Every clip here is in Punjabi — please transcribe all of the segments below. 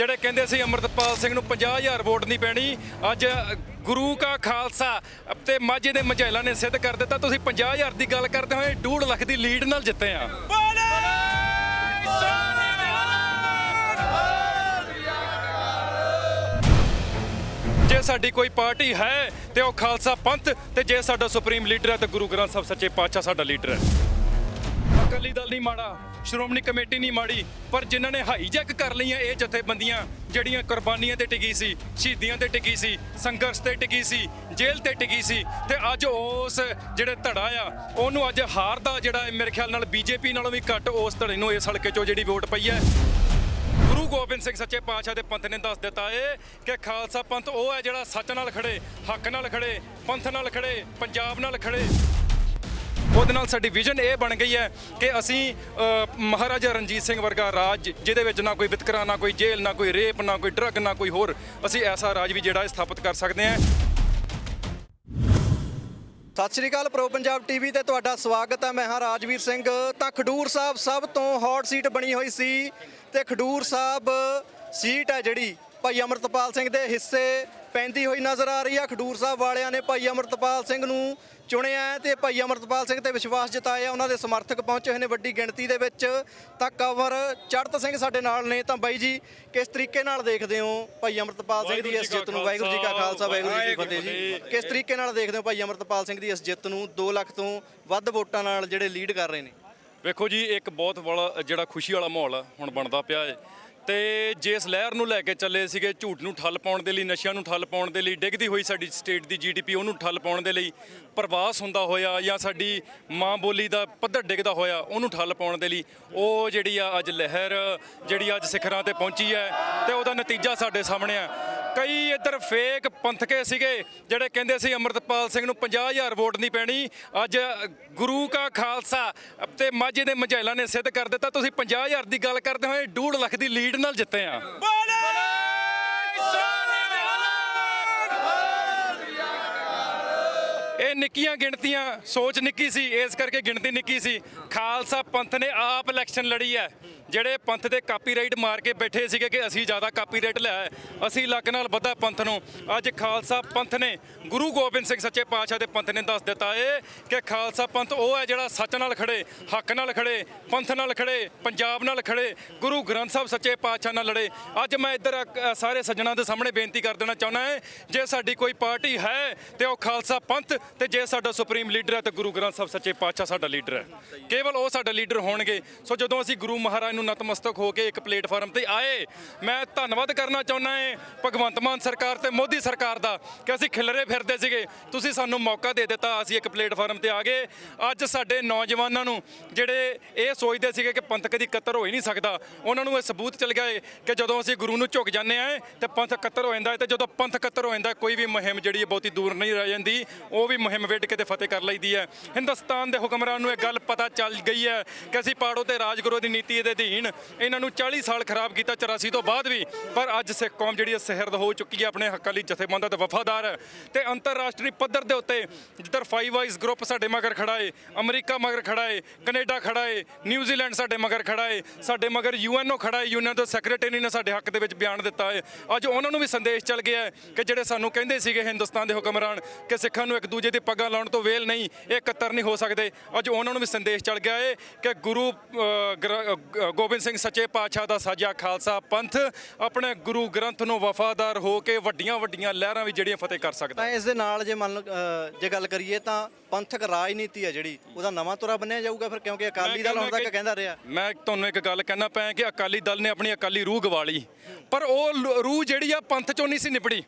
ਜਿਹੜੇ ਕਹਿੰਦੇ ਸੀ ਅੰਮ੍ਰਿਤਪਾਲ ਸਿੰਘ ਨੂੰ 50000 ਵੋਟ ਨਹੀਂ ਪੈਣੀ, ਅੱਜ ਗੁਰੂ ਕਾ ਖਾਲਸਾ ਤੇ ਮਾਝੇ ਦੇ ਮਝੈਲਾਂ ਨੇ ਸਿੱਧ ਕਰ ਦਿੱਤਾ। ਤੁਸੀਂ 50000 ਦੀ ਗੱਲ ਕਰਦੇ ਹੋਏ 2.5 ਲੱਖ ਦੀ ਲੀਡ ਨਾਲ ਜਿੱਤੇ ਆ। ਜੇ ਸਾਡੀ ਕੋਈ ਪਾਰਟੀ ਹੈ ਤੇ ਉਹ ਖਾਲਸਾ ਪੰਥ, ਤੇ ਜੇ ਸਾਡਾ ਸੁਪਰੀਮ ਲੀਡਰ ਹੈ, ਤੇ ਗੁਰੂ ਗ੍ਰੰਥ ਸਾਹਿਬ ਸੱਚੇ ਪਾਤਸ਼ਾਹ ਸਾਡਾ ਲੀਡਰ ਹੈ। ਅਕਾਲੀ ਦਲ ਨਹੀਂ ਮਾੜਾ, ਸ਼੍ਰੋਮਣੀ ਕਮੇਟੀ ਨਹੀਂ ਮਾੜੀ, ਪਰ ਜਿਨ੍ਹਾਂ ਨੇ ਹਾਈਜੈਕ ਕਰ ਲਈਆਂ ਇਹ ਜਥੇਬੰਦੀਆਂ, ਜਿਹੜੀਆਂ ਕੁਰਬਾਨੀਆਂ ਤੇ ਟਿਕੀ ਸੀ, ਸ਼ਹੀਦੀਆਂ ਤੇ ਟਿਕੀ ਸੀ, ਸੰਘਰਸ਼ ਤੇ ਟਿਕੀ ਸੀ, ਜੇਲ੍ਹ ਤੇ ਟਿਕੀ ਸੀ, ਤੇ ਅੱਜ ਉਸ ਜਿਹੜੇ ਧੜਾ ਆ, ਉਹਨੂੰ ਅੱਜ ਹਾਰ ਦਾ ਜਿਹੜਾ ਮੇਰੇ ਖਿਆਲ ਨਾਲ ਬੀਜੇਪੀ ਨਾਲੋਂ ਵੀ ਘੱਟ ਉਸ ਧੜੇ ਨੂੰ ਇਸ ਹਲਕੇ ਚੋਂ ਜਿਹੜੀ ਵੋਟ ਪਈ ਹੈ। ਗੁਰੂ ਗੋਬਿੰਦ ਸਿੰਘ ਸੱਚੇ ਪਾਤਸ਼ਾਹ ਦੇ ਪੰਥ ਨੇ ਦੱਸ ਦਿੱਤਾ ਏ ਕਿ ਖਾਲਸਾ ਪੰਥ ਉਹ ਹੈ ਜਿਹੜਾ ਸੱਚ ਨਾਲ ਖੜੇ, ਹੱਕ ਨਾਲ ਖੜੇ, ਪੰਥ ਨਾਲ ਖੜੇ, ਪੰਜਾਬ ਨਾਲ ਖੜੇ। ਉਹਦੇ ਨਾਲ ਸਾਡੀ ਵਿਜ਼ਨ ਇਹ ਬਣ ਗਈ ਹੈ ਕਿ ਅਸੀਂ ਮਹਾਰਾਜਾ ਰਣਜੀਤ ਸਿੰਘ ਵਰਗਾ ਰਾਜ, ਜਿਹਦੇ ਵਿੱਚ ਨਾ ਕੋਈ ਵਿਤਕਰਾ, ਨਾ ਕੋਈ ਜੇਲ੍ਹ, ਨਾ ਕੋਈ ਰੇਪ, ਨਾ ਕੋਈ ਡਰੱਗ ਨਾ ਕੋਈ ਹੋਰ, ਅਸੀਂ ਐਸਾ ਰਾਜ ਵੀ ਜਿਹੜਾ ਸਥਾਪਿਤ ਕਰ ਸਕਦੇ ਹਾਂ। ਸਤਿ ਸ਼੍ਰੀ ਅਕਾਲ ਪ੍ਰੋ ਪੰਜਾਬ ਟੀਵੀ ਤੇ ਤੁਹਾਡਾ ਸਵਾਗਤ ਹੈ। ਮੈਂ ਹਾਂ ਰਾਜਵੀਰ ਸਿੰਘ। ਤਾਂ ਖਡੂਰ ਸਾਹਿਬ ਸਭ ਤੋਂ ਹੌਟ ਸੀਟ ਬਣੀ ਹੋਈ ਸੀ ਤੇ ਖਡੂਰ ਸਾਹਿਬ ਸੀਟ ਹੈ ਜਿਹੜੀ ਭਾਈ ਅਮਰਤਪਾਲ ਸਿੰਘ ਦੇ ਹਿੱਸੇ ਪੈਂਦੀ ਹੋਈ ਨਜ਼ਰ ਆ ਰਹੀ ਆ। ਖਡੂਰ ਸਾਹਿਬ ਵਾਲਿਆਂ ਨੇ ਭਾਈ ਅਮਰਤਪਾਲ ਸਿੰਘ ਨੂੰ ਚੁਣਿਆ ਤੇ ਭਾਈ ਅਮਰਤਪਾਲ ਸਿੰਘ ਤੇ ਵਿਸ਼ਵਾਸ ਜਤਾਇਆ ਉਹਨਾਂ ਦੇ ਸਮਰਥਕ ਪਹੁੰਚੇ ਹੋਏ ਨੇ ਵੱਡੀ ਗਿਣਤੀ ਦੇ ਵਿੱਚ। ਤਾਂ ਕਵਰ ਚੜਤ ਸਿੰਘ ਸਾਡੇ ਨਾਲ ਨੇ। ਤਾਂ ਬਾਈ ਜੀ ਕਿਸ ਤਰੀਕੇ ਨਾਲ ਦੇਖਦੇ ਹੋ ਭਾਈ ਅਮਰਤਪਾਲ ਸਿੰਘ ਦੀ ਇਸ ਜਿੱਤ ਨੂੰ? ਵਾਹਿਗੁਰੂ ਜੀ ਕਾ ਖਾਲਸਾ ਵਾਹਿਗੁਰੂ ਜੀ ਕੀ ਫਤਿਹ ਜੀ। ਕਿਸ ਤਰੀਕੇ ਨਾਲ ਦੇਖਦੇ ਹੋ ਭਾਈ ਅਮਰਤਪਾਲ ਸਿੰਘ ਦੀ ਇਸ ਜਿੱਤ ਨੂੰ? 2 ਲੱਖ ਤੋਂ ਵੱਧ ਵੋਟਾਂ ਨਾਲ ਜਿਹੜੇ ਲੀਡ ਕਰ ਰਹੇ ਨੇ। ਵੇਖੋ ਜੀ ਇੱਕ ਬਹੁਤ ਬੜਾ ਜਿਹੜਾ ਖੁਸ਼ੀ ਵਾਲਾ ਮਾਹੌਲ ਹੁਣ ਬਣਦਾ ਪਿਆ ਹੈ। ਤੇ ਜਿਸ ਲਹਿਰ ਨੂੰ ਲੈ ਕੇ ਚੱਲੇ ਸੀਗੇ ਝੂਠ ਨੂੰ ਠੱਲ ਪਾਉਣ ਦੇ ਲਈ, ਨਸ਼ਿਆਂ ਨੂੰ ਠੱਲ ਪਾਉਣ ਦੇ ਲਈ, ਡਿੱਗਦੀ ਹੋਈ ਸਾਡੀ ਸਟੇਟ ਦੀ ਜੀਡੀਪੀ ਉਹਨੂੰ ਠੱਲ ਪਾਉਣ ਦੇ ਲਈ ਪ੍ਰਵਾਸ ਹੁੰਦਾ ਹੋਇਆ ਜਾਂ ਸਾਡੀ ਮਾਂ ਬੋਲੀ ਦਾ ਪੱਧਰ ਡਿੱਗਦਾ ਹੋਇਆ ਉਹਨੂੰ ਠੱਲ ਪਾਉਣ ਦੇ ਲਈ, ਉਹ ਜਿਹੜੀ ਆ ਅੱਜ ਲਹਿਰ ਜਿਹੜੀ ਅੱਜ ਸਿਖਰਾਂ ਤੇ ਪਹੁੰਚੀ ਹੈ ਤੇ ਉਹਦਾ ਨਤੀਜਾ ਸਾਡੇ ਸਾਹਮਣੇ ਆ ਕਈ ਇੱਧਰ ਫੇਕ ਪੰਥਕੇ ਸੀਗੇ, ਜਿਹੜੇ ਕਹਿੰਦੇ ਸੀ ਅੰਮ੍ਰਿਤਪਾਲ ਸਿੰਘ ਨੂੰ 50000 ਵੋਟ ਨਹੀਂ ਪੈਣੀ। ਅੱਜ ਗੁਰੂ ਕਾ ਖਾਲਸਾ ਤੇ ਮਾਝੇ ਦੇ ਮਝੈਲਾਂ ਨੇ ਸਿੱਧ ਕਰ ਦਿੱਤਾ। ਤੁਸੀਂ 50000 ਦੀ ਗੱਲ ਕਰਦੇ ਹੋਏ 2.5 ਲੱਖ ਦੀ ਲੀਡ ਨਾਲ ਜਿੱਤੇ ਆ। ਇਹ ਨਿੱਕੀਆਂ ਗਿਣਤੀਆਂ, ਸੋਚ ਨਿੱਕੀ ਸੀ, ਇਸ ਕਰਕੇ ਗਿਣਤੀ ਨਿੱਕੀ ਸੀ। ਖਾਲਸਾ ਪੰਥ ਨੇ ਆਪ ਇਲੈਕਸ਼ਨ ਲੜੀ ਹੈ। ਜਿਹੜੇ ਪੰਥ ਦੇ ਕਾਪੀਰਾਈਟ ਮਾਰ ਕੇ ਬੈਠੇ ਸੀਗੇ ਕਿ ਅਸੀਂ ਜ਼ਿਆਦਾ ਕਾਪੀਰਾਈਟ ਲਿਆ ਅਸੀਂ ਲੱਕ ਨਾਲ ਬੱਧਾ ਪੰਥ ਨੂੰ। ਅੱਜ ਖਾਲਸਾ ਪੰਥ ਨੇ ਗੁਰੂ ਗੋਬਿੰਦ ਸਿੰਘ ਸੱਚੇ ਪਾਤਸ਼ਾਹ ਦੇ ਪੰਥ ਨੇ ਦੱਸ ਦਿੱਤਾ ਏ ਕਿ ਖਾਲਸਾ ਪੰਥ ਉਹ ਹੈ ਜਿਹੜਾ ਸੱਚ ਨਾਲ ਖੜੇ, ਹੱਕ ਨਾਲ ਖੜੇ, ਪੰਥ ਨਾਲ ਖੜੇ, ਪੰਜਾਬ ਨਾਲ ਖੜੇ, ਗੁਰੂ ਗ੍ਰੰਥ ਸਾਹਿਬ ਸੱਚੇ ਪਾਤਸ਼ਾਹ ਨਾਲ ਲੜੇ। ਅੱਜ ਮੈਂ ਇੱਧਰ ਸਾਰੇ ਸੱਜਣਾ ਦੇ ਸਾਹਮਣੇ ਬੇਨਤੀ ਕਰ ਦੇਣਾ ਚਾਹੁੰਦਾ ਹੈ ਜੇ ਸਾਡੀ ਕੋਈ ਪਾਰਟੀ ਹੈ ਤੇ ਉਹ ਖਾਲਸਾ ਪੰਥ ਤੇ ਜੇ ਸਾਡਾ ਸੁਪਰੀਮ ਲੀਡਰ ਹੈ ਤੇ ਗੁਰੂ ਗ੍ਰੰਥ ਸਾਹਿਬ ਸੱਚੇ ਪਾਤਸ਼ਾਹ ਸਾਡਾ ਲੀਡਰ ਹੈ। ਕੇਵਲ ਉਹ ਸਾਡਾ ਲੀਡਰ ਹੋਣਗੇ। ਸੋ ਜਦੋਂ ਅਸੀਂ ਗੁਰੂ ਮਹਾਰਾਜ ਨੂੰ ਨਤਮਸਤਕ ਹੋ ਕੇ ਇੱਕ ਪਲੇਟਫਾਰਮ ਤੇ ਆਏ। ਮੈਂ ਧੰਨਵਾਦ ਕਰਨਾ ਚਾਹੁੰਦਾ ਏ ਭਗਵੰਤ ਮਾਨ ਸਰਕਾਰ ਤੇ ਮੋਦੀ ਸਰਕਾਰ ਦਾ ਕਿ ਅਸੀਂ ਖਿਲਰੇ ਫਿਰਦੇ ਸੀਗੇ। ਤੁਸੀਂ ਸਾਨੂੰ ਮੌਕਾ ਦੇ ਦਿੱਤਾ, ਅਸੀਂ ਇੱਕ ਪਲੇਟਫਾਰਮ ਤੇ ਆ ਗਏ। ਅੱਜ ਸਾਡੇ ਨੌਜਵਾਨਾਂ ਨੂੰ ਜਿਹੜੇ ਇਹ ਸੋਚਦੇ ਸੀਗੇ ਕਿ ਪੰਥ ਕਦੀ ਕਤਰ ਹੋ ਹੀ ਨਹੀਂ ਸਕਦਾ, ਉਹਨਾਂ ਨੂੰ ਇਹ ਸਬੂਤ ਚੱਲ ਗਿਆ ਏ ਕਿ ਜਦੋਂ ਅਸੀਂ ਗੁਰੂ ਨੂੰ ਝੁਕ ਜਾਂਦੇ ਆ ਤੇ ਪੰਥ ਕਤਰ ਹੋ ਜਾਂਦਾ ਹੈ ਤੇ ਜਦੋਂ ਪੰਥ ਕਤਰ ਹੋ ਜਾਂਦਾ, ਕੋਈ ਵੀ ਮੁਹਿੰਮ ਜਿਹੜੀ ਹੈ ਬਹੁਤੀ ਦੂਰ ਨਹੀਂ ਰਹਿ ਜਾਂਦੀ, ਉਹ ਵੀ ਮੁਹਿੰਮ ਵਿੱਢ ਕੇ ਤੇ ਫਤਿਹ ਕਰ ਲਈਦੀ ਹੈ ਹਿੰਦੁਸਤਾਨ ਦੇ ਹੁਕਮਰਾਨ ਨੂੰ ਇਹ ਗੱਲ ਪਤਾ ਚੱਲ ਗਈ ਹੈ ਕਿ ਅਸੀਂ ਪਾੜੋ ਤੇ ਰਾਜਗੁਰੂ ਦੀ ਨੀਤੀ ਇਹਦੇ ਦੀ ਅਧੀਨ ਇਹਨਾਂ ਨੂੰ 40 ਸਾਲ ਖਰਾਬ ਕੀਤਾ 84 ਤੋਂ ਬਾਅਦ ਵੀ। ਪਰ ਅੱਜ ਸਿੱਖ ਕੌਮ ਜਿਹੜੀ ਹੈ ਸਹਿਰਦ ਹੋ ਚੁੱਕੀ ਹੈ ਆਪਣੇ ਹੱਕਾਂ ਲਈ ਜਥੇਬੰਦਾਂ ਤੇ ਵਫਾਦਾਰ। ਹੈ ਤੇ ਅੰਤਰਰਾਸ਼ਟਰੀ ਪੱਧਰ ਦੇ ਉੱਤੇ ਜਿੱਧਰ ਫਾਈਵ ਵਾਈਜ਼ ਗਰੁੱਪ ਸਾਡੇ ਮਗਰ ਖੜਾ ਏ, ਅਮਰੀਕਾ ਮਗਰ ਖੜਾ ਏ, ਕੈਨੇਡਾ ਖੜਾ ਏ ਨਿਊਜ਼ੀਲੈਂਡ ਸਾਡੇ ਮਗਰ ਖੜਾ ਏ, ਸਾਡੇ ਮਗਰ ਯੂਐਨਓ ਖੜਾ ਏ ਯੂਨੀਅਨ ਦੇ ਸੈਕਟਰੀ ਨੇ ਸਾਡੇ ਹੱਕ ਦੇ ਵਿੱਚ ਬਿਆਨ ਦਿੱਤਾ ਏ। ਅੱਜ ਉਹਨਾਂ ਨੂੰ ਵੀ ਸੰਦੇਸ਼ ਚੱਲ ਗਿਆ ਹੈ ਕਿ ਜਿਹੜੇ ਸਾਨੂੰ ਕਹਿੰਦੇ ਸੀਗੇ ਹਿੰਦੁਸਤਾਨ ਦੇ ਹੁਕਮਰਾਨ ਕਿ ਸਿੱਖਾਂ ਨੂੰ ਇੱਕ ਦੂਜੇ ਦੀ ਪੱਗਾਂ ਲਾਉਣ ਤੋਂ ਵੇਲ ਨਹੀਂ, ਇਹ ਇਕੱਤਰ ਨਹੀਂ ਹੋ ਸਕਦੇ, ਅੱਜ ਉਹਨਾਂ ਨੂੰ ਵੀ ਸੰਦੇਸ਼ ਚੱਲ ਗਿਆ ਏ ਕਿ ਗੁਰੂ ਗ੍ਰ- ਗੋਬਿੰਦ ਸਿੰਘ ਸੱਚੇ ਪਾਤਸ਼ਾਹ ਦਾ ਸਾਜਿਆ ਖਾਲਸਾ ਪੰਥ ਆਪਣੇ ਗੁਰੂ ਗ੍ਰੰਥ ਨੂੰ ਵਫਾਦਾਰ ਹੋ ਕੇ ਵੱਡੀਆਂ ਵੱਡੀਆਂ ਲਹਿਰਾਂ ਵੀ ਜਿਹੜੀਆਂ ਫਤਿਹ ਕਰ ਸਕਦਾ। ਤਾਂ ਇਸ ਦੇ ਨਾਲ ਜੇ ਮੰਨ ਲਓ ਅ, ਜੇ ਗੱਲ ਕਰੀਏ ਤਾਂ ਪੰਥਕ ਰਾਜਨੀਤੀ ਹੈ ਜਿਹੜੀ ਉਹਦਾ ਨਵਾਂ ਤੁਰਾ ਬੰਨਿਆ ਜਾਊਗਾ ਫਿਰ ਕਿਉਂਕਿ ਅਕਾਲੀ ਦਲ ਹੁਣ ਤੱਕ ਕਹਿੰਦਾ ਰਿਹਾ। ਮੈਂ ਤੁਹਾਨੂੰ ਇੱਕ ਗੱਲ ਕਹਿਣਾ ਪਿਆ ਕਿ ਅਕਾਲੀ ਦਲ ਨੇ ਆਪਣੀ ਅਕਾਲੀ ਰੂਹ ਗਵਾ ਲਈ ਪਰ ਉਹ ਲ- ਰੂਹ ਜਿਹੜੀ ਆ ਪੰਥ ਚੋਂ ਨਹੀਂ ਸੀ ਨਿਬੜੀ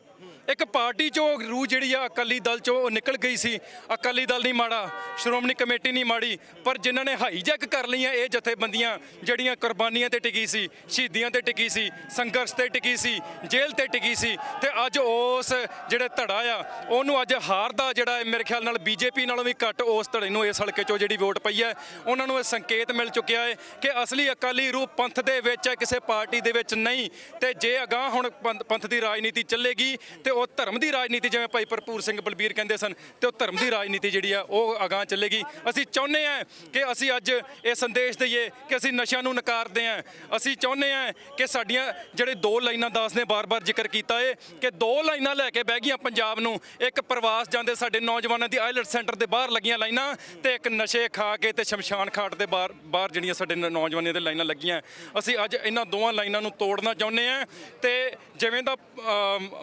ਇੱਕ ਪਾਰਟੀ ਚੋਂ ਰੂਹ ਜਿਹੜੀ ਆ ਅਕਾਲੀ ਦਲ ਚੋਂ ਉਹ ਨਿਕਲ ਗਈ ਸੀ। ਅਕਾਲੀ ਦਲ ਨਹੀਂ ਮਾੜਾ, ਸ਼੍ਰੋਮਣੀ ਕਮੇਟੀ ਨਹੀਂ ਮਾੜੀ, ਪਰ ਜਿਨ੍ਹਾਂ ਨੇ ਹਾਈਜੈਕ ਕਰ ਲਈਆਂ, ਇਹ ਜਥੇਬੰਦੀਆਂ ਜਿਹੜੀਆਂ ਕੁਰਬਾਨੀਆਂ ਤੇ ਟਿਕੀ ਸੀ, ਸ਼ਹੀਦੀਆਂ ਤੇ ਟਿਕੀ ਸੀ, ਸੰਘਰਸ਼ ਤੇ ਟਿਕੀ ਸੀ, ਜੇਲ੍ਹ ਤੇ ਟਿਕੀ ਸੀ, ਤੇ ਅੱਜ ਉਸ ਜਿਹੜੇ ਧੜਾ ਆ, ਉਹਨੂੰ ਅੱਜ ਹਾਰ ਦਾ ਜਿਹੜਾ ਮੇਰੇ ਖਿਆਲ ਨਾਲ ਬੀਜੇਪੀ ਨਾਲੋਂ ਵੀ ਘੱਟ ਉਸ ਧੜੇ ਨੂੰ ਇਸ ਹਲਕੇ ਚੋਂ ਜਿਹੜੀ ਵੋਟ ਪਈ ਹੈ। ਉਹਨਾਂ ਨੂੰ ਇਹ ਸੰਕੇਤ ਮਿਲ ਚੁੱਕਿਆ ਹੈ ਕਿ ਅਸਲੀ ਅਕਾਲੀ ਰੂਹ ਪੰਥ ਦੇ ਵਿੱਚ ਹੈ, ਕਿਸੇ ਪਾਰਟੀ ਦੇ ਵਿੱਚ ਨਹੀਂ, ਤੇ ਜੇ ਅਗਾਹ ਹੁਣ ਪੰਥ- ਪੰਥ ਦੀ ਰਾਜਨੀਤੀ ਚੱਲੇਗੀ, ਤੇ ਉਹ ਧਰਮ ਦੀ ਰਾਜਨੀਤੀ ਜਿਵੇਂ ਭਾਈ ਭਰਪੂਰ ਸਿੰਘ ਬਲਬੀਰ ਕਹਿੰਦੇ ਸਨ ਤੇ ਉਹ ਧਰਮ ਦੀ ਰਾਜਨੀਤੀ ਜਿਹੜੀ ਆ ਉਹ ਅਗਾਂਹ ਚੱਲੇਗੀ। ਅਸੀਂ ਚਾਹੁੰਦੇ ਆ ਕਿ ਅਸੀਂ ਅੱਜ ਇਹ ਸੰਦੇਸ਼ ਦਈਏ ਕਿ ਅਸੀਂ ਨਸ਼ਿਆਂ ਨੂੰ ਨਕਾਰਦੇ ਆ ਅਸੀਂ ਚਾਹੁੰਦੇ ਆ ਕਿ ਸਾਡੀਆਂ ਜਿਹੜੇ ਦੋ ਲਾਈਨਾਂ ਦਾਸ ਨੇ ਬਾਰ-ਬਾਰ ਜ਼ਿਕਰ ਕੀਤਾ ਏ, ਕਿ ਦੋ ਲਾਈਨਾਂ ਲੈ ਕੇ ਬਹਿ ਗਈਆਂ ਪੰਜਾਬ ਨੂੰ। ਇੱਕ ਪ੍ਰਵਾਸ ਜਾਂਦੇ ਸਾਡੇ ਨੌਜਵਾਨਾਂ ਦੀ ਆਈਲੈਟ ਸੈਂਟਰ ਦੇ ਬਾਹਰ ਲੱਗੀਆਂ ਲਾਈਨਾਂ ਤੇ ਇੱਕ ਨਸ਼ੇ ਖਾ ਕੇ ਤੇ ਸ਼ਮਸ਼ਾਨ ਘਾਟ ਦੇ ਬਾਹਰ ਬਾਹਰ ਜਿਹੜੀਆਂ ਸਾਡੇ ਨੌਜਵਾਨਾਂ ਦੇ ਲਾਈਨਾਂ ਲੱਗੀਆਂ। ਅਸੀਂ ਅੱਜ ਇਹਨਾਂ ਦੋਵਾਂ ਲਾਈਨਾਂ ਨੂੰ ਤੋੜਨਾ ਚਾਹੁੰਦੇ ਆ ਤੇ ਜਿਵੇਂ ਦਾ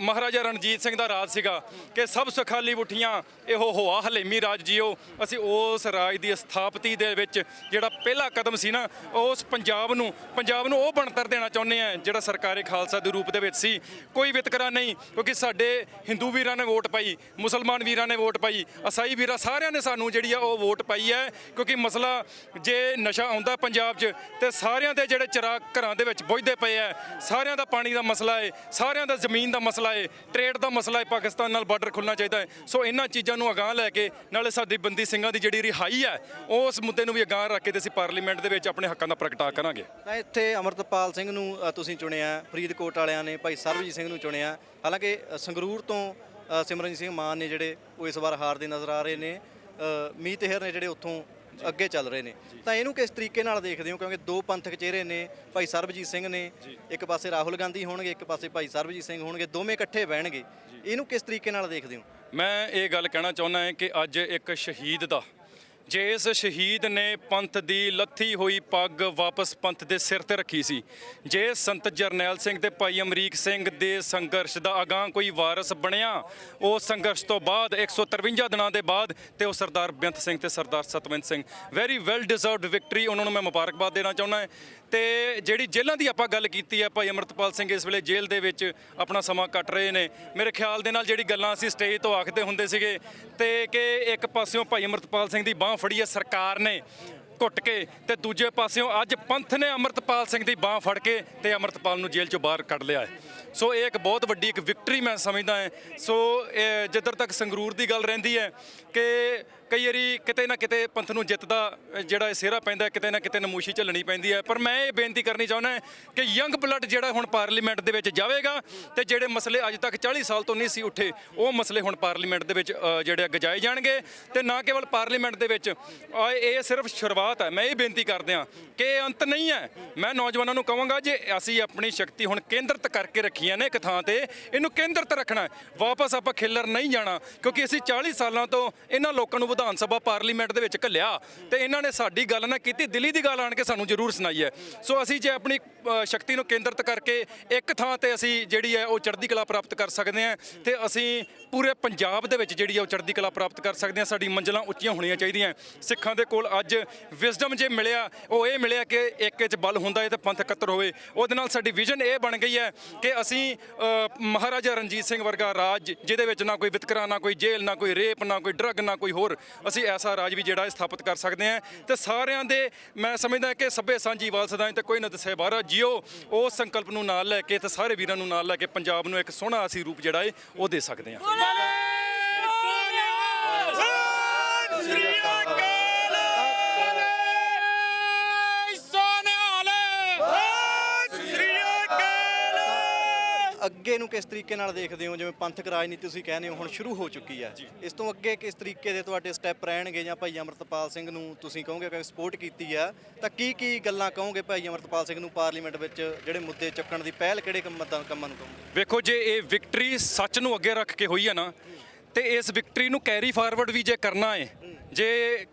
ਮਹਾਰਾਜਾ ਰਣ ਰਣਜੀਤ ਸਿੰਘ ਦਾ ਰਾਜ ਸੀਗਾ ਕਿ ਸਭ ਸੁਖਾਲੀ ਉਠੀਆਂ ਇਹੋ ਹੋਆ ਹਲੇਮੀ ਰਾਜ ਜੀਓ। ਅਸੀਂ ਉਸ ਰਾਜ ਦੀ ਸਥਾਪਤੀ ਦੇ ਵਿੱਚ ਜਿਹੜਾ ਪਹਿਲਾ ਕਦਮ ਸੀ ਨਾ, ਉਸ ਪੰਜਾਬ ਨੂੰ ਪੰਜਾਬ ਨੂੰ ਉਹ ਬਣਤਰ ਦੇਣਾ ਚਾਹੁੰਦੇ ਆ ਜਿਹੜਾ ਸਰਕਾਰੀ ਖਾਲਸਾ ਦੇ ਰੂਪ ਦੇ ਵਿੱਚ ਸੀ। ਕੋਈ ਵਿਤਕਰਾ ਨਹੀਂ, ਕਿਉਂਕਿ ਸਾਡੇ ਹਿੰਦੂ ਵੀਰਾਂ ਨੇ ਵੋਟ ਪਾਈ, ਮੁਸਲਮਾਨ ਵੀਰਾਂ ਨੇ ਵੋਟ ਪਾਈ, ਅਸਾਈ ਵੀਰਾਂ ਸਾਰਿਆਂ ਨੇ ਸਾਨੂੰ ਜਿਹੜੀ ਆ ਉਹ ਵੋਟ ਪਾਈ ਹੈ, ਕਿਉਂਕਿ ਮਸਲਾ ਜੇ ਨਸ਼ਾ ਆਉਂਦਾ ਪੰਜਾਬ 'ਚ, ਤੇ ਸਾਰਿਆਂ ਦੇ ਜਿਹੜੇ ਚਿਰਾਗ ਘਰਾਂ ਦੇ ਵਿੱਚ ਬੁਝਦੇ ਪਏ ਆ, ਸਾਰਿਆਂ ਦਾ ਪਾਣੀ ਦਾ ਮਸਲਾ ਏ, ਸਾਰਿਆਂ ਦਾ ਜ਼ਮੀਨ ਦਾ ਮਸਲਾ ਏ ਟ੍ਰੇਡ ਦਾ ਮਸਲਾ ਹੈ, ਪਾਕਿਸਤਾਨ ਨਾਲ ਬਾਰਡਰ ਖੁੱਲਣਾ ਚਾਹੀਦਾ ਹੈ। ਸੋ ਇਹਨਾਂ ਚੀਜ਼ਾਂ ਨੂੰ ਅਗਾਹ ਲੈ ਕੇ ਨਾਲੇ ਸਾਡੀ ਬੰਦੀ ਸਿੰਘਾਂ ਦੀ ਜਿਹੜੀ ਰਿਹਾਈ ਹੈ ਉਸ ਮੁੱਦੇ ਨੂੰ ਵੀ ਅਗਾਹ ਰੱਖ ਕੇ ਤੇ ਅਸੀਂ ਪਾਰਲੀਮੈਂਟ ਦੇ ਵਿੱਚ ਆਪਣੇ ਹੱਕਾਂ ਦਾ ਪ੍ਰਗਟਾ ਕਰਾਂਗੇ। ਤਾਂ ਇੱਥੇ ਅਮਰਤਪਾਲ ਸਿੰਘ ਨੂੰ ਤੁਸੀਂ ਚੁਣਿਆ, ਫਰੀਦਕੋਟ ਵਾਲਿਆਂ ਨੇ, ਭਾਈ ਸਰਬਜੀਤ ਸਿੰਘ ਨੂੰ ਚੁਣਿਆ। ਹਾਲਾਂਕਿ ਸੰਗਰੂਰ ਤੋਂ ਸਿਮਰਨਜੀਤ ਸਿੰਘ ਮਾਨ ਨੇ ਜਿਹੜੇ ਉਹ ਇਸ ਵਾਰ ਹਾਰਦੇ ਨਜ਼ਰ ਆ ਰਹੇ ਨੇ। ਮੀਤ ਹੇਰ ਨੇ ਜਿਹੜੇ ਉੱਥੋਂ ਅੱਗੇ ਚੱਲ ਰਹੇ ਨੇ। ਤਾਂ ਇਹਨੂੰ ਕਿਸ ਤਰੀਕੇ ਨਾਲ ਦੇਖਦੇ ਹੋ? ਕਿਉਂਕਿ ਦੋ ਪੰਥਕ ਚਿਹਰੇ ਨੇ ਭਾਈ ਸਰਬਜੀਤ ਸਿੰਘ ਨੇ ਇੱਕ ਪਾਸੇ ਰਾਹੁਲ ਗਾਂਧੀ ਹੋਣਗੇ ਇੱਕ ਪਾਸੇ ਭਾਈ ਸਰਬਜੀਤ ਸਿੰਘ ਹੋਣਗੇ ਦੋਵੇਂ ਇਕੱਠੇ ਬਹਿਣਗੇ। ਇਹਨੂੰ ਕਿਸ ਤਰੀਕੇ ਨਾਲ ਦੇਖਦੇ ਹੋ? ਮੈਂ ਇਹ ਗੱਲ ਕਹਿਣਾ ਚਾਹੁੰਦਾ ਹਾਂ ਕਿ ਅੱਜ ਇੱਕ ਸ਼ਹੀਦ ਦਾ ਜੇ ਇਸ ਸ਼ਹੀਦ ਨੇ ਪੰਥ ਦੀ ਲੱਥੀ ਹੋਈ ਪੱਗ ਵਾਪਸ ਪੰਥ ਦੇ ਸਿਰ ਤੇ ਰੱਖੀ ਸੀ। ਜੇ ਸੰਤ ਜਰਨੈਲ ਸਿੰਘ ਤੇ ਭਾਈ ਅਮਰੀਕ ਸਿੰਘ ਦੇ ਸੰਘਰਸ਼ ਦਾ ਅਗਾਂਹ ਕੋਈ ਵਾਰਸ ਬਣਿਆ, ਉਹ ਸੰਘਰਸ਼ ਤੋਂ ਬਾਅਦ 153 ਦਿਨਾਂ ਦੇ ਬਾਅਦ ਤੇ ਉਹ ਸਰਦਾਰ ਬੇਅੰਤ ਸਿੰਘ ਤੇ Sardar Satwant Singh. Very well deserved victory ਉਹਨਾਂ ਨੂੰ ਮੈਂ ਮੁਬਾਰਕਬਾਦ ਦੇਣਾ ਚਾਹੁੰਦਾ ਹਾਂ। ਤੇ ਜਿਹੜੀ ਜੇਲ੍ਹਾਂ ਦੀ ਆਪਾਂ ਗੱਲ ਕੀਤੀ ਹੈ, ਭਾਈ ਅਮਰਤਪਾਲ ਸਿੰਘ ਇਸ ਵੇਲੇ ਜੇਲ੍ਹ ਦੇ ਵਿੱਚ ਆਪਣਾ ਸਮਾਂ ਕੱਟ ਰਹੇ ਨੇ। ਮੇਰੇ ਖਿਆਲ ਦੇ ਨਾਲ ਜਿਹੜੀ ਗੱਲਾਂ ਅਸੀਂ ਸਟੇਜ ਤੋਂ ਆਖਦੇ ਹੁੰਦੇ ਸੀਗੇ, ਤੇ ਕਿ ਇੱਕ ਪਾਸਿਓਂ ਭਾਈ ਅਮਰਤਪਾਲ ਸਿੰਘ ਦੀ ਬਾਹ ਫੜੀ ਹੈ, ਸਰਕਾਰ ਨੇ ਘੁੱਟ ਕੇ ਤੇ ਦੂਜੇ ਪਾਸਿਓਂ ਅੱਜ ਪੰਥ ਨੇ ਅਮਰਤਪਾਲ ਸਿੰਘ ਦੀ ਬਾਹ ਫੜ ਕੇ ਤੇ ਅਮਰਤਪਾਲ ਨੂੰ ਜੇਲ੍ਹ ਚੋਂ ਬਾਹਰ ਕੱਢ ਲਿਆ ਹੈ। ਸੋ ਇਹ ਇੱਕ ਬਹੁਤ ਵੱਡੀ ਇੱਕ ਵਿਕਟਰੀ ਮੈਂ ਸਮਝਦਾ ਹਾਂ। ਸੋ ਇਹ ਜਿੱਧਰ ਤੱਕ ਸੰਗਰੂਰ ਦੀ ਗੱਲ ਰਹਿੰਦੀ ਹੈ ਕਿ ਕਈ ਵਾਰੀ ਕਿਤੇ ਨਾ ਕਿਤੇ ਪੰਥ ਨੂੰ ਜਿੱਤ ਦਾ ਜਿਹੜਾ ਸਿਹਰਾ ਪੈਂਦਾ ਕਿਤੇ ਨਾ ਕਿਤੇ ਨਮੂਸ਼ੀ ਝੱਲਣੀ ਪੈਂਦੀ ਹੈ। ਪਰ ਮੈਂ ਇਹ ਬੇਨਤੀ ਕਰਨੀ ਚਾਹੁੰਦਾ ਕਿ ਯੰਗ ਬਲੱਡ ਜਿਹੜਾ ਹੁਣ ਪਾਰਲੀਮੈਂਟ ਦੇ ਵਿੱਚ ਜਾਵੇਗਾ ਤੇ ਜਿਹੜੇ ਮਸਲੇ ਅੱਜ ਤੱਕ 40 ਸਾਲ ਤੋਂ ਨਹੀਂ ਸੀ ਉੱਠੇ ਉਹ ਮਸਲੇ ਹੁਣ ਪਾਰਲੀਮੈਂਟ ਦੇ ਵਿੱਚ ਜਿਹੜੇ ਆ ਗਜਾਏ ਜਾਣਗੇ। ਤੇ ਨਾ ਕੇਵਲ ਪਾਰਲੀਮੈਂਟ ਦੇ ਵਿੱਚ ਅ, ਇਹ ਸਿਰਫ ਸ਼ੁਰੂਆਤ ਹੈ। ਮੈਂ ਇਹ ਬੇਨਤੀ ਕਰਦਿਆਂ ਕਿ ਇਹ ਅੰਤ ਨਹੀਂ ਹੈ। ਮੈਂ ਨੌਜਵਾਨਾਂ ਨੂੰ ਕਹਾਂਗਾ ਜੇ ਅਸੀਂ ਆਪਣੀ ਸ਼ਕਤੀ ਹੁਣ ਕੇਂਦਰਿਤ ਕਰਕੇ ਰੱਖੀਆਂ ਨੇ ਇੱਕ ਥਾਂ ਤੇ ਇਹਨੂੰ ਕੇਂਦਰਿਤ ਰੱਖਣਾ ਵਾਪਸ ਆਪਾਂ ਖੇਲਰ ਨਹੀਂ ਜਾਣਾ ਕਿਉਂਕਿ ਅਸੀਂ 40 ਸਾਲਾਂ ਤੋਂ ਇਹਨਾਂ ਲੋਕਾਂ ਨੂੰ ਵਿਧਾਨ ਸਭਾ ਪਾਰਲੀਮੈਂਟ ਦੇ ਵਿੱਚ ਘੱਲਿਆ ਤੇ ਇਹਨਾਂ ਨੇ ਸਾਡੀ ਗੱਲ ਨਾ ਕੀਤੀ, ਦਿੱਲੀ ਦੀ ਗੱਲ ਆਣ ਕੇ ਸਾਨੂੰ ਜ਼ਰੂਰ ਸੁਣਾਈ ਹੈ। ਸੋ ਅਸੀਂ ਜੇ ਆਪਣੀ ਸ਼ਕਤੀ ਨੂੰ ਕੇਂਦਰਿਤ ਕਰਕੇ ਇੱਕ ਥਾਂ ਤੇ ਅਸੀਂ ਜਿਹੜੀ ਹੈ ਉਹ ਚੜ੍ਹਦੀ ਕਲਾ ਪ੍ਰਾਪਤ ਕਰ ਸਕਦੇ ਹਾਂ ਤੇ ਅਸੀਂ ਪੂਰੇ ਪੰਜਾਬ ਦੇ ਵਿੱਚ ਜਿਹੜੀ ਹੈ ਉਹ ਚੜ੍ਹਦੀ ਕਲਾ ਪ੍ਰਾਪਤ ਕਰ ਸਕਦੇ ਹਾਂ। ਸਾਡੀ ਮੰਜ਼ਲਾਂ ਉੱਚੀਆਂ ਹੋਣੀਆਂ ਚਾਹੀਦੀਆਂ ਸਿੱਖਾਂ ਦੇ ਕੋਲ ਅੱਜ ਵਿਜ਼ਡਮ ਜੇ ਮਿਲਿਆ, ਉਹ ਇਹ ਮਿਲਿਆ ਕਿ ਇੱਕ ਚ ਬਲ ਹੁੰਦਾ ਹੈ ਤੇ ਪੰਥ ਇਕੱਤਰ ਹੋਵੇ। ਉਹਦੇ ਨਾਲ ਸਾਡੀ ਵਿਜ਼ਨ ਇਹ ਬਣ ਗਈ ਹੈ ਕਿ ਅਸੀਂ ਮਹਾਰਾਜਾ ਰਣਜੀਤ ਸਿੰਘ ਵਰਗਾ ਰਾਜ, ਜਿਹਦੇ ਵਿੱਚ ਨਾ ਕੋਈ ਵਿਤਕਰਾ, ਨਾ ਕੋਈ ਜੇਲ੍ਹ, ਨਾ ਕੋਈ ਰੇਪ, ਨਾ ਕੋਈ ਡਰੱਗ ਨਾ ਕੋਈ ਹੋਰ, ਅਸੀਂ ਐਸਾ ਰਾਜ ਵੀ ਜਿਹੜਾ ਸਥਾਪਿਤ ਕਰ ਸਕਦੇ ਹਾਂ। ਤੇ ਸਾਰਿਆਂ ਦੇ, ਮੈਂ ਸਮਝਦਾ ਕਿ ਸਭੇ ਸਾਂਝੀ ਵਾਲ ਸਦਾਈ ਤੇ ਕੋਈ ਨਾ ਦਸੇ ਬਾਰਾ ਜਿਓ, ਉਹ ਸੰਕਲਪ ਨੂੰ ਨਾਲ ਲੈ ਕੇ ਤੇ ਸਾਰੇ ਵੀਰਾਂ ਨੂੰ ਨਾਲ ਲੈ ਕੇ ਪੰਜਾਬ ਨੂੰ ਇੱਕ ਸੋਹਣਾ ਅਸੀਂ ਰੂਪ ਜਿਹੜਾ ਹੈ ਉਹ ਦੇ ਸਕਦੇ ਹਾਂ। ਅੱਗੇ ਨੂੰ ਕਿਸ ਤਰੀਕੇ ਨਾਲ ਦੇਖਦੇ ਹੋ? ਜਿਵੇਂ ਪੰਥਕ ਰਾਜਨੀਤੀ ਤੁਸੀਂ ਕਹਿੰਦੇ ਹੋ ਹੁਣ ਸ਼ੁਰੂ ਹੋ ਚੁੱਕੀ ਹੈ ਇਸ ਤੋਂ ਅੱਗੇ ਕਿਸ ਤਰੀਕੇ ਦੇ ਤੁਹਾਡੇ ਸਟੈਪ ਰਹਿਣਗੇ ਜਾਂ ਭਾਈ ਅਮਰਤਪਾਲ ਸਿੰਘ ਨੂੰ ਤੁਸੀਂ ਕਹੋਗੇ ਕਿ ਸਪੋਰਟ ਕੀਤੀ ਆ? ਤਾਂ ਕੀ ਕੀ ਗੱਲਾਂ ਕਹੋਗੇ ਭਾਈ ਅਮਰਤਪਾਲ ਸਿੰਘ ਨੂੰ ਪਾਰਲੀਮੈਂਟ ਵਿੱਚ ਜਿਹੜੇ ਮੁੱਦੇ ਚੱਕਣ ਦੀ ਪਹਿਲ ਕਿਹੜੇ ਕੰਮਾਂ ਕੰਮਾਂ ਨੂੰ ਕਹੋਗੇ? ਵੇਖੋ ਜੇ ਇਹ ਵਿਕਟਰੀ ਸੱਚ ਨੂੰ ਅੱਗੇ ਰੱਖ ਕੇ ਹੋਈ ਹੈ ਨਾ ਤੇ ਇਸ ਵਿਕਟਰੀ ਨੂੰ ਕੈਰੀ ਫਾਰਵਰਡ ਵੀ ਜੇ ਕਰਨਾ ਹੈ। ਜੇ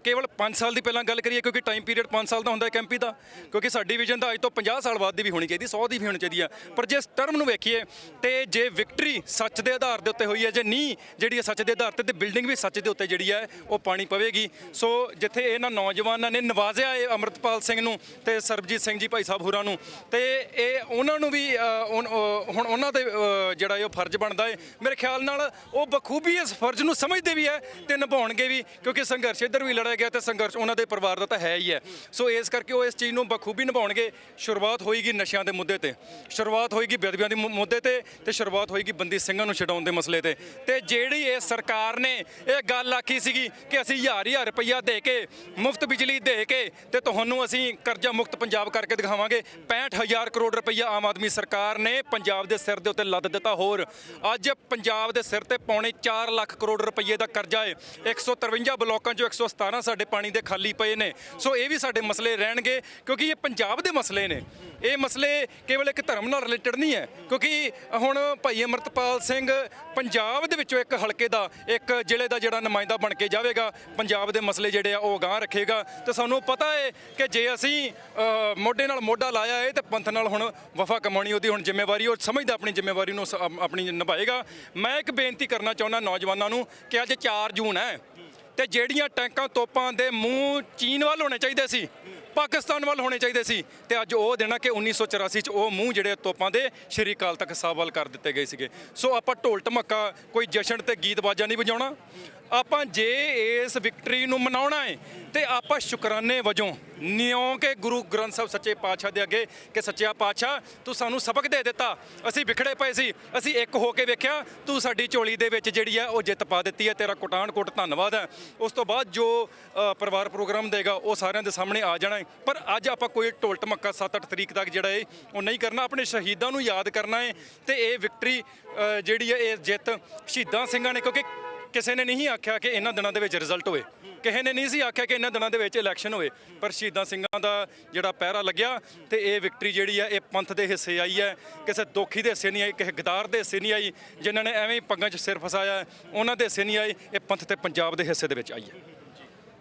ਕੇਵਲ 5 ਸਾਲ ਦੀ ਪਹਿਲਾਂ ਗੱਲ ਕਰੀਏ ਕਿਉਂਕਿ ਟਾਈਮ ਪੀਰੀਅਡ 5 ਸਾਲ ਦਾ ਹੁੰਦਾ ਹੈ ਕੈਂਪੀ ਦਾ ਕਿਉਂਕਿ ਸਾਡੀ ਵਿਜ਼ਨ ਤਾਂ ਅੱਜ ਤੋਂ 50 ਸਾਲ ਬਾਅਦ ਦੀ ਵੀ ਹੋਣੀ ਚਾਹੀਦੀ 100 ਦੀ ਵੀ ਹੋਣੀ ਚਾਹੀਦੀ ਆ। ਪਰ ਜੇ ਇਸ ਟਰਮ ਨੂੰ ਵੇਖੀਏ ਤੇ ਜੇ ਵਿਕਟਰੀ ਸੱਚ ਦੇ ਆਧਾਰ ਦੇ ਉੱਤੇ ਹੋਈ ਹੈ ਜੇ ਨਹੀਂ ਜਿਹੜੀ ਹੈ ਸੱਚ ਦੇ ਆਧਾਰ ਤੇ ਤੇ ਬਿਲਡਿੰਗ ਵੀ ਸੱਚ ਦੇ ਉੱਤੇ ਜਿਹੜੀ ਹੈ ਉਹ ਪਾਣੀ ਪਵੇਗੀ। ਸੋ ਜਿੱਥੇ ਇਹਨਾਂ ਨੌਜਵਾਨਾਂ ਨੇ ਨਵਾਜ਼ਿਆ ਹੈ ਅਮਰਤਪਾਲ ਸਿੰਘ ਨੂੰ ਤੇ ਸਰਬਜੀਤ ਸਿੰਘ ਜੀ ਭਾਈ ਸਾਹਿਬ ਹੋਰਾਂ ਨੂੰ ਤੇ ਇਹ ਉਹਨਾਂ ਨੂੰ ਵੀ ਅ, ਹੁਣ ਉਹਨਾਂ ਦੇ ਜਿਹੜਾ ਇਹ ਉਹ ਫਰਜ਼ ਬਣਦਾ ਹੈ। ਮੇਰੇ ਖਿਆਲ ਨਾਲ ਉਹ ਬਖੂਬੀ ਇਸ ਫਰਜ਼ ਨੂੰ ਸਮਝਦੇ ਵੀ ਹੈ ਤੇ ਨਿਭਾਉਣਗੇ ਵੀ ਕਿਉਂਕਿ ਸੰਗ ਸੰਘਰਸ਼, ਇੱਧਰ ਵੀ ਲੜਿਆ ਗਿਆ ਤੇ ਸੰਘਰਸ਼ ਉਹਨਾਂ ਦੇ ਪਰਿਵਾਰ ਦਾ ਤਾਂ ਹੈ ਹੀ ਹੈ। ਸੋ ਇਸ ਕਰਕੇ ਉਹ ਇਸ ਚੀਜ਼ ਨੂੰ ਬਖੂਬੀ ਨਿਭਾਉਣਗੇ। ਸ਼ੁਰੂਆਤ ਹੋਏਗੀ ਨਸ਼ਿਆਂ ਦੇ ਮੁੱਦੇ ਤੇ। ਸ਼ੁਰੂਆਤ ਹੋਏਗੀ ਬੇਦਬੀਆਂ ਦੇ ਮੁੱਦੇ ਤੇ ਤੇ ਸ਼ੁਰੂਆਤ ਹੋਏਗੀ ਬੰਦੀ ਸਿੰਘਾਂ ਨੂੰ ਛਡਾਉਣ ਦੇ ਮਸਲੇ ਤੇ। ਤੇ ਜਿਹੜੀ ਇਹ ਸਰਕਾਰ ਨੇ ਇਹ ਗੱਲ ਆਖੀ ਸੀਗੀ ਕਿ ਅਸੀਂ ਹਜ਼ਾਰ ਹਜ਼ਾਰ ਰੁਪਈਆ ਦੇ ਕੇ, ਮੁਫਤ ਬਿਜਲੀ ਦੇ ਕੇ ਤੇ ਤੁਹਾਨੂੰ ਅਸੀਂ ਕਰਜ਼ਾ ਮੁਕਤ ਪੰਜਾਬ ਕਰਕੇ ਦਿਖਾਵਾਂਗੇ। 65000 ਕਰੋੜ ਰੁਪਈਆ ਆਮ ਆਦਮੀ ਸਰਕਾਰ ਨੇ ਪੰਜਾਬ ਦੇ ਸਿਰ ਦੇ ਉੱਤੇ ਲੱਦ ਦਿੱਤਾ ਹੋਰ। ਅੱਜ ਪੰਜਾਬ ਦੇ ਸਿਰ ਤੇ ਪੌਣੇ 4 ਲੱਖ ਕਰੋੜ ਰੁਪਈਏ ਦਾ ਕਰਜ਼ਾ ਹੈ 153 ਬਲੋਕਾਂ ਚੋਂ 117 ਸਾਡੇ ਪਾਣੀ ਦੇ ਖਾਲੀ ਪਏ ਨੇ। ਸੋ ਇਹ ਵੀ ਸਾਡੇ ਮਸਲੇ ਰਹਿਣਗੇ, ਕਿਉਂਕਿ ਇਹ ਪੰਜਾਬ ਦੇ ਮਸਲੇ ਨੇ। ਇਹ ਮਸਲੇ ਕੇਵਲ ਇੱਕ ਧਰਮ ਨਾਲ ਰਿਲੇਟਡ ਨਹੀਂ ਹੈ, ਕਿਉਂਕਿ ਹੁਣ ਭਾਈ ਅਮਰਤਪਾਲ ਸਿੰਘ ਪੰਜਾਬ ਦੇ ਵਿੱਚੋਂ ਇੱਕ ਹਲਕੇ ਦਾ, ਇੱਕ ਜ਼ਿਲ੍ਹੇ ਦਾ ਜਿਹੜਾ ਨੁਮਾਇੰਦਾ ਬਣ ਕੇ ਜਾਵੇਗਾ, ਪੰਜਾਬ ਦੇ ਮਸਲੇ ਜਿਹੜੇ ਆ ਉਹ ਗਾਂ ਰੱਖੇਗਾ। ਤੇ ਸਾਨੂੰ ਪਤਾ ਹੈ ਕਿ ਜੇ ਅਸੀਂ ਮੋਢੇ ਨਾਲ ਮੋਢਾ ਲਾਇਆ ਹੈ ਤੇ ਪੰਥ ਨਾਲ ਹੁਣ ਵਫਾ ਕਮਾਉਣੀ, ਉਹਦੀ ਹੁਣ ਜ਼ਿੰਮੇਵਾਰੀ, ਉਹ ਸਮਝਦਾ ਆਪਣੀ ਜ਼ਿੰਮੇਵਾਰੀ ਨੂੰ ਸ- ਆਪਣੀ ਨਿਭਾਏਗਾ। ਮੈਂ ਇੱਕ ਬੇਨਤੀ ਕਰਨਾ ਚਾਹੁੰਦਾ ਨੌਜਵਾਨਾਂ ਨੂੰ ਕਿ ਅੱਜ 4 ਜੂਨ ਹੈ। ਤੇ ਜਿਹੜੀਆਂ ਟੈਂਕਾਂ ਤੋਪਾਂ ਦੇ ਮੂੰਹ ਚੀਨ ਵੱਲ ਹੋਣੇ ਚਾਹੀਦੇ ਸੀ, ਪਾਕਿਸਤਾਨ ਵੱਲ ਹੋਣੇ ਚਾਹੀਦੇ ਸੀ, ਤੇ ਅੱਜ ਉਹ ਦਿਨ ਆ ਕਿ 1984 ਚ ਉਹ ਮੂੰਹ ਜਿਹੜੇ ਤੋਪਾਂ ਦੇ ਸ਼੍ਰੀ ਅਕਾਲ ਤਖਤ ਸਾਹਿਬ ਵੱਲ ਕਰ ਦਿੱਤੇ ਗਏ ਸੀਗੇ। ਸੋ ਆਪਾਂ ਢੋਲ ਢਮੱਕਾ ਕੋਈ ਜਸ਼ਨ ਤੇ ਗੀਤ ਬਾਜਾ ਨਹੀਂ ਵਜਾਉਣਾ। ਆਪਾਂ ਜੇ ਇਸ ਵਿਕਟਰੀ ਨੂੰ ਮਨਾਉਣਾ ਹੈ ਤੇ ਆਪਾਂ ਸ਼ੁਕਰਾਨੇ ਵਜੋਂ ਨਿਉਂ ਕੇ ਗੁਰੂ ਗ੍ਰੰਥ ਸਾਹਿਬ ਸੱਚੇ ਪਾਤਸ਼ਾਹ ਦੇ ਅੱਗੇ ਕਿ ਸੱਚਿਆ ਪਾਤਸ਼ਾਹ, ਤੂੰ ਸਾਨੂੰ ਸਬਕ ਦੇ ਦਿੱਤਾ। ਅਸੀਂ ਵਿਖੜੇ ਪਏ ਸੀ, ਅਸੀਂ ਇੱਕ ਹੋ ਕੇ ਵੇਖਿਆ, ਤੂੰ ਸਾਡੀ ਝੋਲੀ ਦੇ ਵਿੱਚ ਜਿਹੜੀ ਹੈ ਉਹ ਜਿੱਤ ਪਾ ਦਿੱਤੀ ਹੈ, ਤੇਰਾ ਕੋਟਾਨ ਕੋਟ ਧੰਨਵਾਦ ਹੈ। ਉਸ ਤੋਂ ਬਾਅਦ ਜੋ ਪਰਿਵਾਰ ਪ੍ਰੋਗਰਾਮ ਦੇਗਾ, ਉਹ ਸਾਰਿਆਂ ਦੇ ਸਾਹਮਣੇ ਆ ਜਾਣਾ ਹੈ। ਪਰ ਅੱਜ ਆਪਾਂ ਕੋਈ ਢੋਲ ਟਮੱਕਾ 7-8 ਤਰੀਕ ਤੱਕ ਜਿਹੜਾ ਹੈ ਉਹ ਨਹੀਂ ਕਰਨਾ। ਆਪਣੇ ਸ਼ਹੀਦਾਂ ਨੂੰ ਯਾਦ ਕਰਨਾ ਹੈ ਤੇ ਇਹ ਵਿਕਟਰੀ ਜਿਹੜੀ ਹੈ ਇਹ ਜਿੱਤ ਸ਼ਹੀਦਾਂ ਸਿੰਘਾਂ ਨੇ, ਕਿਉਂਕਿ ਕਿਸੇ ਨੇ ਨਹੀਂ ਆਖਿਆ ਕਿ ਇਹਨਾਂ ਦਿਨਾਂ ਦੇ ਵਿੱਚ ਰਿਜ਼ਲਟ ਹੋਵੇ ਕਿਸੇ ਨੇ ਨਹੀਂ ਸੀ ਆਖਿਆ ਕਿ ਇਹਨਾਂ ਦਿਨਾਂ ਦੇ ਵਿੱਚ ਇਲੈਕਸ਼ਨ ਹੋਵੇ ਪਰ ਸ਼ਹੀਦਾਂ ਸਿੰਘਾਂ ਦਾ ਜਿਹੜਾ ਪਹਿਰਾ ਲੱਗਿਆ ਤੇ ਇਹ ਵਿਕਟਰੀ ਜਿਹੜੀ ਹੈ, ਇਹ ਪੰਥ ਦੇ ਹਿੱਸੇ ਆਈ ਹੈ। ਕਿਸੇ ਦੋਖੀ ਦੇ ਹਿੱਸੇ ਨਹੀਂ ਆਈ, ਕਿਸੇ ਗਦਾਰ ਦੇ ਹਿੱਸੇ ਨਹੀਂ ਆਈ। ਜਿਨ੍ਹਾਂ ਨੇ ਐਵੇਂ ਹੀ ਪੱਗਾਂ 'ਚ ਸਿਰ ਫਸਾਇਆ, ਉਹਨਾਂ ਦੇ ਹਿੱਸੇ ਨਹੀਂ ਆਈ ਇਹ ਪੰਥ ਤੇ ਪੰਜਾਬ ਦੇ ਹਿੱਸੇ ਦੇ ਵਿੱਚ ਆਈ ਹੈ।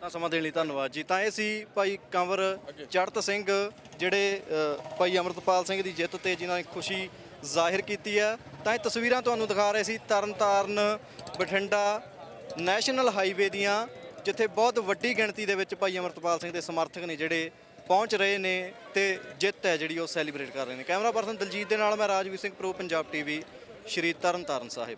ਤਾਂ ਸਮਾਂ ਦੇਣ ਲਈ ਧੰਨਵਾਦ ਜੀ। ਤਾਂ ਇਹ ਸੀ ਭਾਈ ਕੰਵਰ ਚੜਤ ਸਿੰਘ, ਜਿਹੜੇ ਭਾਈ ਅਮਰਤਪਾਲ ਸਿੰਘ ਦੀ ਜਿੱਤ ਤੇ ਜਿਨ੍ਹਾਂ ਨੇ ਖੁਸ਼ੀ ਜ਼ਾਹਿਰ ਕੀਤੀ ਹੈ। ਤਾਂ ਇਹ ਤਸਵੀਰਾਂ ਤੁਹਾਨੂੰ ਦਿਖਾ ਰਹੇ ਸੀ ਤਰਨਤਾਰਨ, ਬਠਿੰਡਾ, ਨੈਸ਼ਨਲ ਹਾਈਵੇ ਦੀਆਂ, ਜਿੱਥੇ ਬਹੁਤ ਵੱਡੀ ਗਿਣਤੀ ਦੇ ਵਿੱਚ ਭਾਈ ਅਮਰਤਪਾਲ ਸਿੰਘ ਦੇ ਸਮਰਥਕ ਨੇ ਜਿਹੜੇ ਪਹੁੰਚ ਰਹੇ ਨੇ ਤੇ ਜਿੱਤ ਹੈ ਜਿਹੜੀ ਉਹ ਸੈਲੀਬ੍ਰੇਟ ਕਰ ਰਹੇ ਨੇ। ਕੈਮਰਾ ਪਰਸਨ ਦਲਜੀਤ ਦੇ ਨਾਲ ਮੈਂ ਰਾਜਵੀਰ ਸਿੰਘ ਪ੍ਰੋ, ਪੰਜਾਬ ਟੀਵੀ ਸ਼੍ਰੀ ਤਰਨਤਾਰਨ ਸਾਹਿਬ।